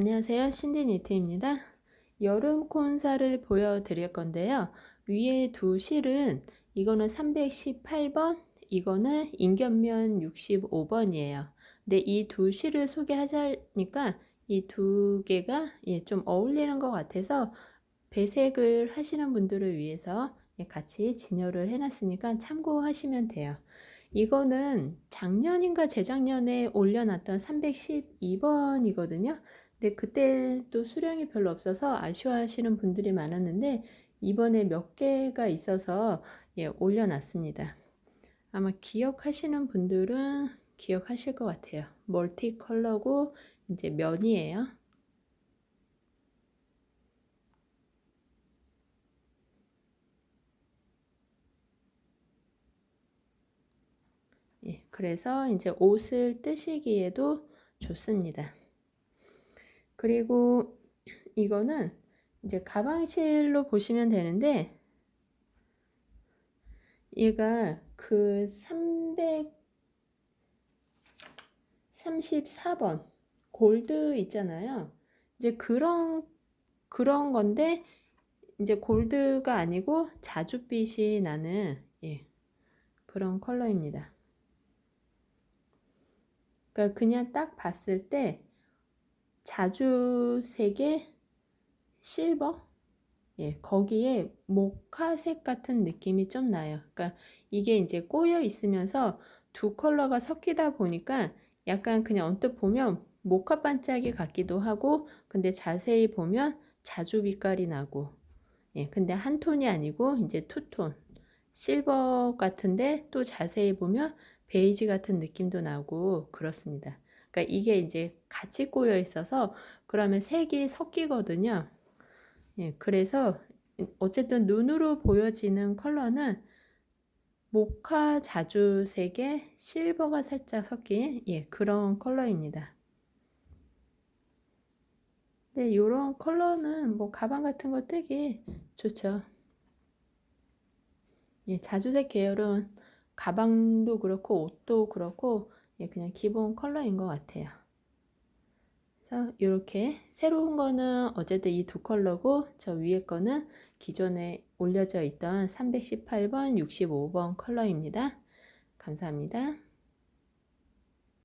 안녕하세요. 신디니트입니다. 여름 콘사를 보여드릴 건데요. 위에 두 실은 이거는 318번, 이거는 인견면 65번이에요. 근데 이 두 실을 소개하자니까 이 두 개가 예, 좀 어울리는 것 같아서 배색을 하시는 분들을 위해서 예, 같이 진열을 해놨으니까 참고하시면 돼요. 이거는 작년인가 재작년에 올려놨던 312번이거든요. 근데 그때 또 수량이 별로 없어서 아쉬워하시는 분들이 많았는데 이번에 몇 개가 있어서 예, 올려놨습니다. 아마 기억하시는 분들은 기억하실 것 같아요. 멀티 컬러고 이제 면이에요. 예, 그래서 이제 옷을 뜨시기에도 좋습니다. 그리고 이거는 이제 가방실로 보시면 되는데 얘가 그 334번 골드 있잖아요. 이제 그런 그런 건데 이제 골드가 아니고 자줏빛이 나는 예, 그런 컬러입니다. 그러니까 그냥 딱 봤을 때 자주색의 실버 예, 거기에 모카색 같은 느낌이 좀 나요. 그러니까 이게 이제 꼬여 있으면서 두 컬러가 섞이다 보니까 약간 그냥 언뜻 보면 모카 반짝이 같기도 하고 근데 자세히 보면 자주 빛깔이 나고 예, 근데 한 톤이 아니고 이제 투톤 실버 같은데 또 자세히 보면 베이지 같은 느낌도 나고 그렇습니다. 그러니까 이게 이제 같이 꼬여 있어서 그러면 색이 섞이거든요. 예, 그래서 어쨌든 눈으로 보여지는 컬러는 모카 자주색에 실버가 살짝 섞인 예, 그런 컬러입니다. 네, 이런 컬러는 뭐 가방 같은 거 뜨기 좋죠. 예, 자주색 계열은 가방도 그렇고 옷도 그렇고 예, 그냥 기본 컬러인 것 같아요. 이렇게 새로운 거는 어쨌든 이 두 컬러고 저 위에 거는 기존에 올려져 있던 318번, 65번 컬러입니다. 감사합니다.